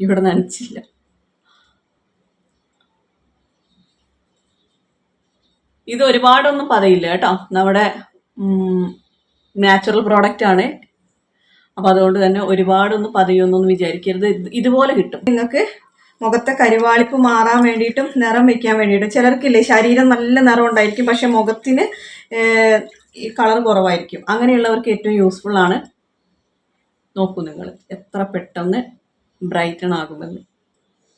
ഇവിടെ നനച്ചില്ല. ഇത് ഒരുപാടൊന്നും പറയില്ല കേട്ടോ. നമ്മുടെ നാച്ചുറൽ പ്രോഡക്റ്റ് ആണ്. അപ്പോൾ അതുകൊണ്ട് തന്നെ ഒരുപാടൊന്നും പതയൊന്നും വിചാരിക്കരുത്. ഇതുപോലെ കിട്ടും. നിങ്ങൾക്ക് മുഖത്തെ കരുവാളിപ്പ് മാറാൻ വേണ്ടിയിട്ടും നിറം വെക്കാൻ വേണ്ടിയിട്ടും. ചിലർക്കില്ലേ ശരീരം നല്ല നിറം ഉണ്ടായിരിക്കും പക്ഷെ മുഖത്തിന് ഈ കളർ കുറവായിരിക്കും. അങ്ങനെയുള്ളവർക്ക് ഏറ്റവും യൂസ്ഫുൾ ആണ്. നോക്കൂ നിങ്ങൾ എത്ര പെട്ടെന്ന് ബ്രൈറ്റൺ ആകുമെന്ന്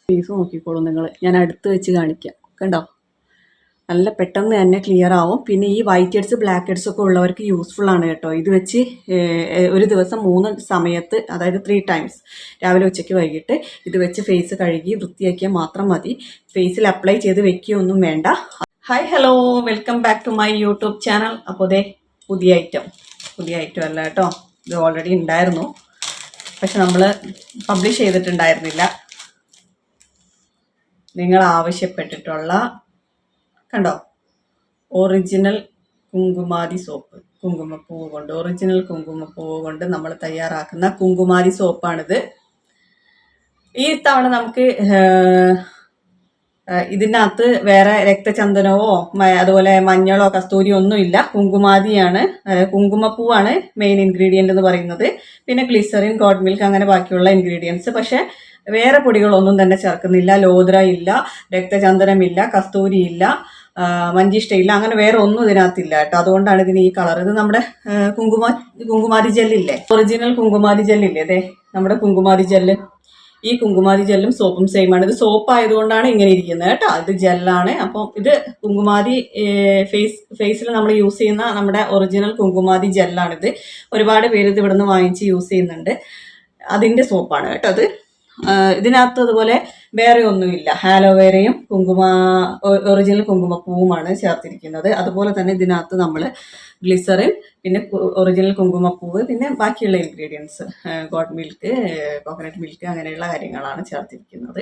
ഫേസ് നോക്കിക്കോളൂ നിങ്ങൾ ഞാൻ അടുത്ത് വെച്ച് കാണിക്കാം. കണ്ടോ? നല്ല പെട്ടെന്ന് തന്നെ ക്ലിയർ ആവും. പിന്നെ ഈ വൈറ്റ് ഹെഡ്സ് ബ്ലാക്ക് ഹെഡ്സ് ഒക്കെ ഉള്ളവർക്ക് യൂസ്ഫുൾ ആണ് കേട്ടോ. ഇത് വെച്ച് ഒരു ദിവസം മൂന്ന് സമയത്ത് അതായത് ത്രീ ടൈംസ് രാവിലെ ഉച്ചയ്ക്ക് വൈകിട്ട് ഇത് വെച്ച് ഫേസ് കഴുകി വൃത്തിയാക്കിയാൽ മാത്രം മതി. ഫേസിൽ അപ്ലൈ ചെയ്ത് വെക്കുകയൊന്നും വേണ്ട. Hi hello welcome back to my YouTube channel അപ്പോൾ ദേ പുതിയ ഐറ്റം പുതിയ ഐറ്റം അല്ല കേട്ടോ. ഇത് ഓൾറെഡി ഉണ്ടായിരുന്നു. പക്ഷെ നമ്മൾ പബ്ലിഷ് ചെയ്തിട്ടുണ്ടായിരുന്നില്ല. നിങ്ങൾ ആവശ്യപ്പെട്ടിട്ടുള്ള കണ്ടോ? ഒറിജിനൽ കുങ്കുമാതി സോപ്പ് കുങ്കുമപ്പൂവ് കൊണ്ട് ഒറിജിനൽ കുങ്കുമപ്പൂവ് കൊണ്ട് നമ്മൾ തയ്യാറാക്കുന്ന കുങ്കുമാതി സോപ്പാണിത് ഈ തവണ നമുക്ക് ഇതിനകത്ത് വേറെ രക്തചന്ദനമോ അതുപോലെ മഞ്ഞളോ കസ്തൂരിയോ ഒന്നുമില്ല. കുങ്കുമാതിയാണ് കുങ്കുമപ്പൂവാണ് മെയിൻ ഇൻഗ്രീഡിയന്റ് എന്ന് പറയുന്നത്. പിന്നെ ഗ്ലിസറിൻ ഗോഡ് മിൽക്ക് അങ്ങനെ ബാക്കിയുള്ള ഇൻഗ്രീഡിയൻസ് പക്ഷെ വേറെ പൊടികളൊന്നും തന്നെ ചേർക്കുന്നില്ല. ലോദ്ര ഇല്ല രക്തചന്ദനമില്ല കസ്തൂരി ഇല്ല ആ, മഞ്ചിഷ്ട ഇല്ല അങ്ങനെ വേറെ ഒന്നും ഇതിനകത്തില്ല കേട്ടോ. അതുകൊണ്ടാണ് ഇതിന് ഈ കളർ ഇത് നമ്മുടെ കുങ്കുമ കുങ്കുമാതി ജെല്ലില്ലേ ഒറിജിനൽ കുങ്കുമാതി ജെല്ലില്ലേ അതെ നമ്മുടെ കുങ്കുമാതി ജെല്ല് ഈ കുങ്കുമാതി ജെല്ലും സോപ്പും സെയിം ആണ്. ഇത് സോപ്പ് ആയതുകൊണ്ടാണ് ഇങ്ങനെ ഇരിക്കുന്നത് കേട്ടോ. ഇത് ജെല്ലാണ്. അപ്പം ഇത് കുങ്കുമാതി ഫേസ് ഫേസിൽ നമ്മൾ യൂസ് ചെയ്യുന്ന നമ്മുടെ ഒറിജിനൽ കുങ്കുമാതി ജെല്ലാണിത്. ഒരുപാട് പേര് ഇത് ഇവിടുന്ന് വാങ്ങിച്ച് യൂസ് ചെയ്യുന്നുണ്ട്. അതിന്റെ സോപ്പാണ് കേട്ടോ അത്. ഇതിനകത്ത് അതുപോലെ വേറെ ഒന്നുമില്ല. ഹാലോവേരയും കുങ്കുമ ഒറിജിനൽ കുങ്കുമപ്പൂവുമാണ് ചേർത്തിരിക്കുന്നത്. അതുപോലെ തന്നെ ഇതിനകത്ത് നമ്മൾ ഗ്ലിസറിൻ പിന്നെ ഒറിജിനൽ കുങ്കുമപ്പൂവ് പിന്നെ ബാക്കിയുള്ള ingredients goat milk coconut milk അങ്ങനെയുള്ള കാര്യങ്ങളാണ് ചേർത്തിരിക്കുന്നത്.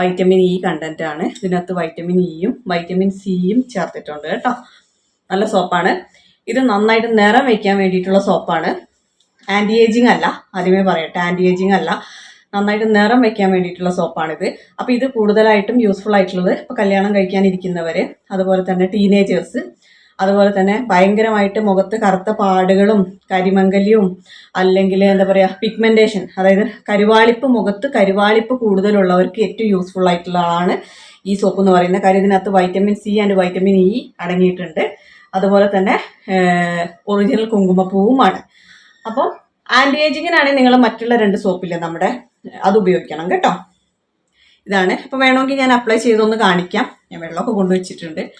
വൈറ്റമിൻ ഇ കണ്ടന്റ് ആണ്. ഇതിനകത്ത് വൈറ്റമിൻ ഇയും വൈറ്റമിൻ സിയും ചേർത്തിട്ടുണ്ട് കേട്ടോ. നല്ല സോപ്പാണ് ഇത് നന്നായിട്ട് നിറം വയ്ക്കാൻ വേണ്ടിയിട്ടുള്ള സോപ്പാണ് ആന്റി ഏജിങ് അല്ല. ആദ്യമേ പറയട്ടെ ആന്റി ഏജിങ് അല്ല. നന്നായിട്ട് നിറം വെക്കാൻ വേണ്ടിയിട്ടുള്ള സോപ്പാണിത്. അപ്പോൾ ഇത് കൂടുതലായിട്ടും യൂസ്ഫുൾ ആയിട്ടുള്ളത് ഇപ്പോൾ കല്യാണം കഴിക്കാനിരിക്കുന്നവർ അതുപോലെ തന്നെ ടീനേജേഴ്സ് അതുപോലെ തന്നെ ഭയങ്കരമായിട്ട് മുഖത്ത് കറുത്ത പാടുകളും കരിമംഗല്യവും അല്ലെങ്കിൽ എന്താ പറയുക പിഗ്മെന്റേഷൻ അതായത് കരുവാളിപ്പ് മുഖത്ത് കരുവാളിപ്പ് കൂടുതലുള്ളവർക്ക് ഏറ്റവും യൂസ്ഫുൾ ആയിട്ടുള്ളതാണ് ഈ സോപ്പ് എന്ന് പറയുന്നത്. കാര്യം ഇതിനകത്ത് vitamin C and vitamin E അടങ്ങിയിട്ടുണ്ട്. അതുപോലെ തന്നെ ഒറിജിനൽ കുങ്കുമപ്പൂവുമാണ്. അപ്പം ആന്റി ഏജിങ്ങിനാണെങ്കിൽ നിങ്ങൾ മറ്റുള്ള രണ്ട് സോപ്പില്ലേ നമ്മുടെ? അത് ഉപയോഗിക്കണം കേട്ടോ. ഇതാണ്. ഇപ്പം വേണമെങ്കിൽ ഞാൻ അപ്ലൈ ചെയ്തൊന്ന് കാണിക്കാം. ഞാൻ വെള്ളമൊക്കെ കൊണ്ടുവച്ചിട്ടുണ്ട്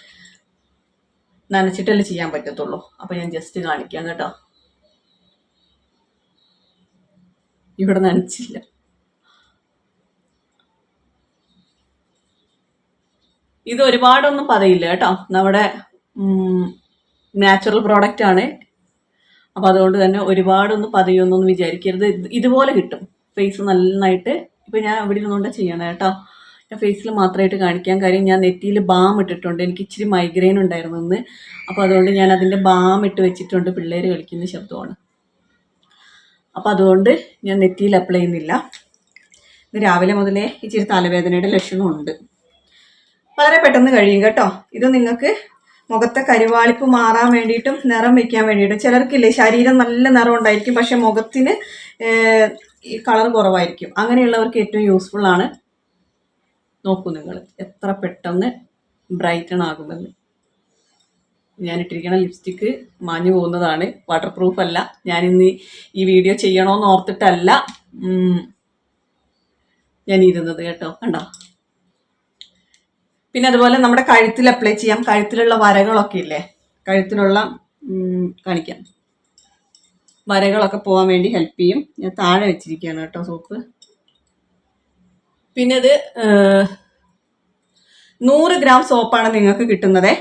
നനച്ചിട്ടല്ലേ ചെയ്യാൻ പറ്റത്തുള്ളൂ. അപ്പം ഞാൻ ജസ്റ്റ് കാണിക്കാം കേട്ടോ. ഇവിടെ നനച്ചില്ല. ഇത് ഒരുപാടൊന്നും പറയില്ല കേട്ടോ. നമ്മുടെ നാച്ചുറൽ പ്രോഡക്റ്റ് ആണ്. അപ്പോൾ അതുകൊണ്ട് തന്നെ ഒരുപാടൊന്നും പതയൊന്നും വിചാരിക്കരുത്. ഇത് ഇതുപോലെ കിട്ടും. ഫേസ് നന്നായിട്ട് ഇപ്പോൾ ഞാൻ ഇവിടെ ഇരുന്നുകൊണ്ട് ചെയ്യണം കേട്ടോ. ഞാൻ ഫേസിൽ മാത്രമായിട്ട് കാണിക്കാൻ കാര്യം ഞാൻ നെറ്റിയിൽ ബാം ഇട്ടിട്ടുണ്ട്. എനിക്ക് ഇച്ചിരി മൈഗ്രെയിൻ ഉണ്ടായിരുന്നു ഇന്ന്. അപ്പോൾ അതുകൊണ്ട് ഞാൻ അതിന്റെ ബാം ഇട്ട് വെച്ചിട്ടുണ്ട്. പിള്ളേർ കളിക്കുന്ന ശബ്ദമാണ്. അപ്പോൾ അതുകൊണ്ട് ഞാൻ നെറ്റിയിൽ അപ്ലൈ ചെയ്യുന്നില്ല. ഇന്ന് രാവിലെ മുതലേ ഇച്ചിരി തലവേദനയുടെ ലക്ഷണമുണ്ട്. വളരെ പെട്ടെന്ന് കഴിയും കേട്ടോ. ഇത് നിങ്ങൾക്ക് മുഖത്തെ കരുവാളിപ്പ് മാറാൻ വേണ്ടിയിട്ടും നിറം വെക്കാൻ വേണ്ടിയിട്ടും. ചിലർക്കില്ലേ ശരീരം നല്ല നിറം ഉണ്ടായിരിക്കും. പക്ഷെ മുഖത്തിന് ഈ കളർ കുറവായിരിക്കും. അങ്ങനെയുള്ളവർക്ക് ഏറ്റവും യൂസ്ഫുൾ ആണ്. നോക്കൂ നിങ്ങൾ എത്ര പെട്ടെന്ന് ബ്രൈറ്റൺ ആകുമെന്ന്. ഞാൻ ഇട്ടിരിക്കുന്ന ലിപ്സ്റ്റിക്ക് മാഞ്ഞു പോകുന്നതാണ്. വാട്ടർ പ്രൂഫ് അല്ല ഞാനിന്ന് ഈ വീഡിയോ ചെയ്യണമെന്ന് ഓർത്തിട്ടല്ല. ഞാൻ ഇരുന്നത് കേട്ടോ കണ്ടോ? പിന്നെ അതുപോലെ നമ്മുടെ കഴുത്തിൽ അപ്ലൈ ചെയ്യാം. കഴുത്തിലുള്ള വരകളൊക്കെ ഇല്ലേ? കഴുത്തിലുള്ള കാണിക്കാം. വരകളൊക്കെ പോകാൻ വേണ്ടി ഹെൽപ്പ് ചെയ്യും. ഞാൻ താഴെ വെച്ചിരിക്കുകയാണ് കേട്ടോ സോപ്പ്. പിന്നെ ഇത് നൂറ് ഗ്രാം സോപ്പാണ് നിങ്ങൾക്ക് കിട്ടുന്നത്.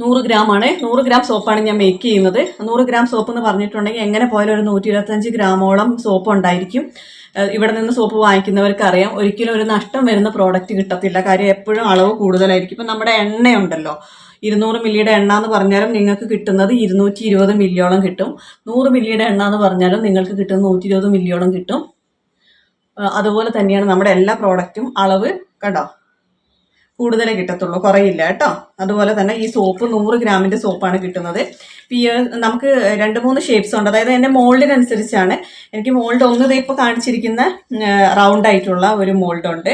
നൂറ് ഗ്രാം ആണ് നൂറ് ഗ്രാം സോപ്പാണ് ഞാൻ മേക്ക് ചെയ്യുന്നത്. നൂറ് ഗ്രാം സോപ്പ് എന്ന് പറഞ്ഞിട്ടുണ്ടെങ്കിൽ എങ്ങനെ പോയാലും ഒരു നൂറ്റി ഇരുപത്തഞ്ച് ഗ്രാമോളം സോപ്പ് ഉണ്ടായിരിക്കും. ഇവിടെ നിന്ന് സോപ്പ് വാങ്ങിക്കുന്നവർക്ക് അറിയാം. ഒരിക്കലും ഒരു നഷ്ടം വരുന്ന പ്രോഡക്റ്റ് കിട്ടത്തില്ല. കാര്യം എപ്പോഴും അളവ് കൂടുതലായിരിക്കും. ഇപ്പം നമ്മുടെ എണ്ണയുണ്ടല്ലോ. ഇരുന്നൂറ് മില്ലിയുടെ എണ്ണ എന്ന് പറഞ്ഞാലും നിങ്ങൾക്ക് കിട്ടുന്നത് ഇരുന്നൂറ്റി ഇരുപത് മില്ലിയോളം കിട്ടും. നൂറ് മില്ലിയുടെ എണ്ണ എന്ന് പറഞ്ഞാലും നിങ്ങൾക്ക് കിട്ടുന്നത് നൂറ്റി ഇരുപത് മില്ലിയോളം കിട്ടും. അതുപോലെ തന്നെയാണ് നമ്മുടെ എല്ലാ പ്രോഡക്റ്റും അളവ് കണ്ടോ? കൂടുതലേ കിട്ടത്തുള്ളൂ. കുറയില്ല കേട്ടോ. അതുപോലെ തന്നെ ഈ സോപ്പ് നൂറ് ഗ്രാമിന്റെ സോപ്പാണ് കിട്ടുന്നത്. പിയ നമുക്ക് രണ്ട് മൂന്ന് ഷേപ്സ് ഉണ്ട്. അതായത് എന്റെ മോൾഡിനനുസരിച്ചാണ്. എനിക്ക് മോൾഡ് ഒന്ന് ഇപ്പോൾ കാണിച്ചിരിക്കുന്ന റൗണ്ട് ആയിട്ടുള്ള ഒരു മോൾഡ് ഉണ്ട്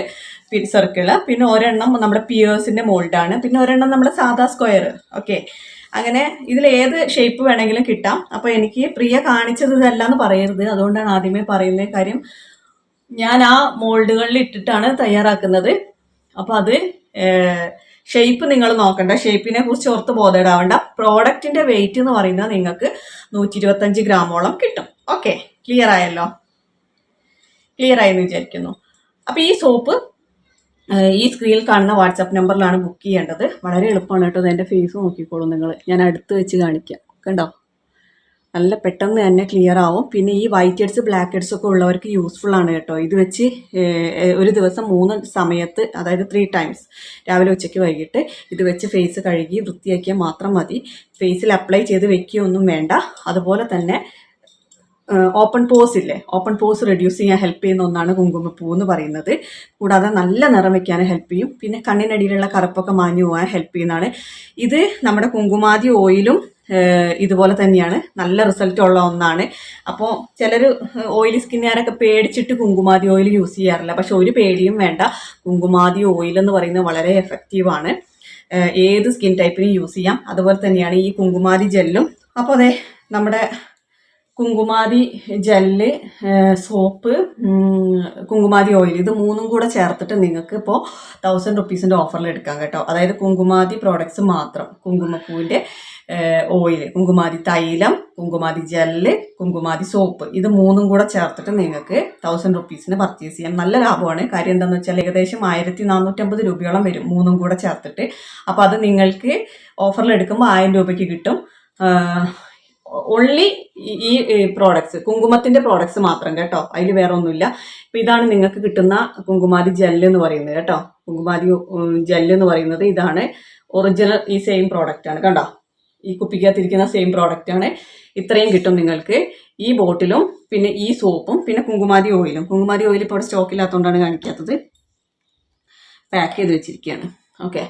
സർക്കിൾ പിന്നെ ഒരെണ്ണം നമ്മുടെ പിയേഴ്സിന്റെ മോൾഡാണ്. പിന്നെ ഒരെണ്ണം നമ്മുടെ സാധാ സ്ക്വയർ ഓക്കെ അങ്ങനെ ഇതിൽ ഏത് ഷേപ്പ് വേണമെങ്കിലും കിട്ടാം. അപ്പോൾ എനിക്ക് പ്രിയ കാണിച്ചത് ഇതല്ല എന്ന് പറയരുത്. അതുകൊണ്ടാണ് ആദ്യമേ പറയുന്ന കാര്യം. ഞാൻ ആ മോൾഡുകളിൽ ഇട്ടിട്ടാണ് തയ്യാറാക്കുന്നത്. അപ്പോൾ അത് ഷേപ്പ് നിങ്ങൾ നോക്കണ്ട. ഷേപ്പിനെ കുറിച്ച് ഓർത്ത് ബോധേടാവണ്ട. പ്രോഡക്റ്റിന്റെ വെയിറ്റ് എന്ന് പറയുന്നത് നിങ്ങൾക്ക് നൂറ്റി ഇരുപത്തഞ്ച് ഗ്രാമോളം കിട്ടും. ഓക്കെ ക്ലിയർ ആയല്ലോ? ക്ലിയർ ആയെന്ന് വിചാരിക്കുന്നു. അപ്പൊ ഈ സോപ്പ് ഈ സ്ക്രീനിൽ കാണുന്ന വാട്സാപ്പ് നമ്പറിലാണ് ബുക്ക് ചെയ്യേണ്ടത്. വളരെ എളുപ്പമാണ് കേട്ടോ എന്റെ ഫേസ് നോക്കിക്കോളൂ നിങ്ങൾ. ഞാൻ അടുത്ത് വെച്ച് കാണിക്കാം. കണ്ടോ? നല്ല പെട്ടെന്ന് തന്നെ ക്ലിയർ ആവും. പിന്നെ ഈ വൈറ്റ് ഹെഡ്സ് ബ്ലാക്ക് ഹെഡ്സ് ഒക്കെ ഉള്ളവർക്ക് യൂസ്ഫുൾ ആണ് കേട്ടോ. ഇത് വെച്ച് ഒരു ദിവസം മൂന്ന് സമയത്ത് അതായത് ത്രീ ടൈംസ് രാവിലെ ഉച്ചയ്ക്ക് വൈകിട്ട് ഇത് വെച്ച് ഫേസ് കഴുകി വൃത്തിയാക്കിയാൽ മാത്രം മതി. ഫേസിൽ അപ്ലൈ ചെയ്ത് വെക്കുകയൊന്നും വേണ്ട. അതുപോലെ തന്നെ ഓപ്പൺ പോസ് ഇല്ലേ? ഓപ്പൺ പോസ് റെഡ്യൂസ് ചെയ്യാൻ ഹെൽപ്പ് ചെയ്യുന്ന ഒന്നാണ് കുങ്കുമപ്പൂ എന്ന് പറയുന്നത്. കൂടാതെ നല്ല നിറം വയ്ക്കാൻ ഹെൽപ്പ് ചെയ്യും. പിന്നെ കണ്ണിനടിയിലുള്ള കറുപ്പൊക്കെ മാഞ്ഞു പോകാൻ ഹെൽപ്പ് ചെയ്യുന്നതാണ്. ഇത് നമ്മുടെ കുങ്കുമാതി ഓയിലും ഇതുപോലെ തന്നെയാണ്. നല്ല റിസൾട്ട് ഉള്ള ഒന്നാണ്. അപ്പോൾ ചിലർ ഓയിലി സ്കിന്നുകാരൊക്കെ പേടിച്ചിട്ട് കുങ്കുമാതി ഓയിൽ യൂസ് ചെയ്യാറില്ല. പക്ഷെ ഒരു പേടിയും വേണ്ട. കുങ്കുമാതി ഓയിൽ എന്ന് പറയുന്നത് വളരെ എഫക്റ്റീവാണ് ഏത് സ്കിൻ ടൈപ്പിനും യൂസ് ചെയ്യാം. അതുപോലെ തന്നെയാണ് ഈ കുങ്കുമാതി ജെല്ലും അപ്പോൾ അതെ നമ്മുടെ Kumkumadi gel soap Kumkumadi oil ഇത് മൂന്നും കൂടെ ചേർത്തിട്ട് നിങ്ങൾക്ക് ഇപ്പോൾ തൗസൻഡ് റുപ്പീസിന്റെ ഓഫറിൽ എടുക്കാം കേട്ടോ. അതായത് കുങ്കുമാതി പ്രോഡക്ട്സ് മാത്രം. കുങ്കുമപ്പൂവിന്റെ ഓയിൽ കുങ്കുമാതി തൈലം കുങ്കുമാതി ജെല്ല് കുങ്കുമാതി സോപ്പ് ഇത് മൂന്നും കൂടെ ചേർത്തിട്ട് നിങ്ങൾക്ക് തൗസൻഡ് റുപ്പീസിന് പർച്ചേസ് ചെയ്യാം. നല്ല ലാഭമാണ്. കാര്യം എന്താണെന്ന് വെച്ചാൽ ഏകദേശം ആയിരത്തി നാനൂറ്റമ്പത് രൂപയോളം വരും മൂന്നും കൂടെ ചേർത്തിട്ട്. അപ്പോൾ അത് നിങ്ങൾക്ക് ഓഫറിൽ എടുക്കുമ്പോൾ ആയിരം രൂപയ്ക്ക് കിട്ടും. ഓൺലി ഈ പ്രോഡക്ട്സ് കുങ്കുമത്തിന്റെ പ്രോഡക്ട്സ് മാത്രം കേട്ടോ. അതിൽ വേറെ ഒന്നുമില്ല. അപ്പം ഇതാണ് നിങ്ങൾക്ക് കിട്ടുന്ന കുങ്കുമാതി ജെല്ല് എന്ന് പറയുന്നത് കേട്ടോ. കുങ്കുമാതി ജെല്ല് എന്ന് പറയുന്നത് ഇതാണ്. ഒറിജിനൽ ഈ സെയിം പ്രോഡക്റ്റ് ആണ്. കണ്ടോ? ഈ കുപ്പിക്കകത്തിരിക്കുന്ന സെയിം പ്രോഡക്റ്റ് ആണ് ഇത്രയും കിട്ടും നിങ്ങൾക്ക്. ഈ ബോട്ടിലും പിന്നെ ഈ സോപ്പും പിന്നെ കുങ്കുമാതി ഓയിലും. കുങ്കുമാതി ഓയിൽ ഇപ്പോൾ സ്റ്റോക്ക് ഇല്ലാത്തതുകൊണ്ടാണ് കാണിക്കാത്തത്. പാക്ക് ചെയ്ത് വെച്ചിരിക്കുകയാണ് ഓക്കെ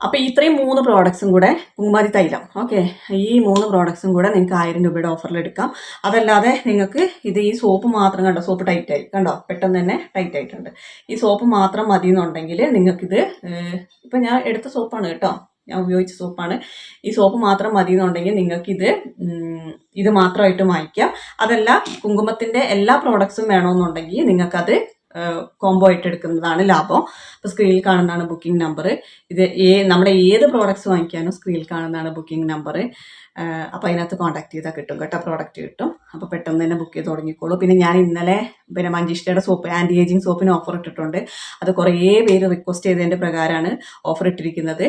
അപ്പോൾ ഇത്രയും മൂന്ന് പ്രോഡക്ട്സും കൂടെ കുങ്കുമാതി തൈലം. ഓക്കെ ഈ മൂന്ന് പ്രോഡക്ട്സും കൂടെ നിങ്ങൾക്ക് ആയിരം രൂപയുടെ ഓഫറിൽ എടുക്കാം. അതല്ലാതെ നിങ്ങൾക്ക് ഇത് ഈ സോപ്പ് മാത്രം കണ്ടോ? സോപ്പ് ടൈറ്റ് ആയി. കണ്ടോ? പെട്ടെന്ന് തന്നെ ടൈറ്റ് ആയിട്ടുണ്ട്. ഈ സോപ്പ് മാത്രം മതി എന്നുണ്ടെങ്കിൽ നിങ്ങൾക്കിത് ഇപ്പം ഞാൻ എടുത്ത സോപ്പാണ് കേട്ടോ. ഞാൻ ഉപയോഗിച്ച സോപ്പാണ്. ഈ സോപ്പ് മാത്രം മതി എന്നുണ്ടെങ്കിൽ നിങ്ങൾക്കിത് ഇത് മാത്രമായിട്ട് വാങ്ങിക്കാം അതല്ല കുങ്കുമത്തിന്റെ എല്ലാ പ്രോഡക്ട്സും വേണമെന്നുണ്ടെങ്കിൽ നിങ്ങൾക്കത് കോംബോ ആയിട്ട് എടുക്കുന്നതാണ് ലാഭം. അപ്പോൾ സ്ക്രീനിൽ കാണുന്നതാണ് ബുക്കിംഗ് നമ്പർ ഇത് ഏ നമ്മുടെ ഏത് പ്രോഡക്റ്റ്സ് വാങ്ങിക്കാനും സ്ക്രീനിൽ കാണുന്നതാണ് ബുക്കിംഗ് നമ്പർ അപ്പോൾ അതിനകത്ത് കോൺടാക്ട് ചെയ്താൽ കിട്ടും കേട്ടോ പ്രോഡക്റ്റ് കിട്ടും. അപ്പോൾ പെട്ടെന്ന് തന്നെ ബുക്ക് ചെയ്ത് തുടങ്ങിക്കോളൂ. പിന്നെ ഞാൻ ഇന്നലെ പിന്നെ മഞ്ചിഷ്ടയുടെ സോപ്പ് ആന്റി ഏജിങ് സോപ്പിന് ഓഫർ ഇട്ടിട്ടുണ്ട്. അത് കുറേ പേര് റിക്വസ്റ്റ് ചെയ്തതിന്റെ പ്രകാരമാണ് ഓഫർ ഇട്ടിരിക്കുന്നത്.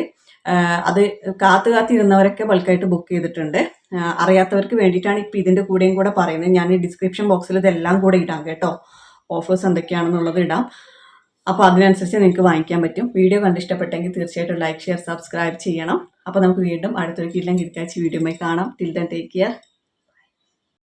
അത് കാത്തു കാത്തിരുന്നവരൊക്കെ ബൾക്കായിട്ട് ബുക്ക് ചെയ്തിട്ടുണ്ട്. അറിയാത്തവർക്ക് വേണ്ടിയിട്ടാണ് ഇപ്പോൾ ഇതിന്റെ കൂടെയും കൂടെ പറയുന്നത്. ഞാൻ ഡിസ്ക്രിപ്ഷൻ ബോക്സിൽ ഇതെല്ലാം കൂടെ ഇടാം കേട്ടോ. ഓഫേഴ്സ് എന്തൊക്കെയാണെന്നുള്ളത് ഇടാം. അപ്പോൾ അതിനനുസരിച്ച് നിങ്ങൾക്ക് വാങ്ങിക്കാൻ പറ്റും. വീഡിയോ കണ്ടിഷ്ടപ്പെട്ടെങ്കിൽ തീർച്ചയായിട്ടും ലൈക്ക് ഷെയർ സബ്സ്ക്രൈബ് ചെയ്യണം. അപ്പോൾ നമുക്ക് വീണ്ടും അടുത്തൊരു കിട്ടാൻ കിടക്കാച്ചി വീഡിയോ കാണാം. Till then take care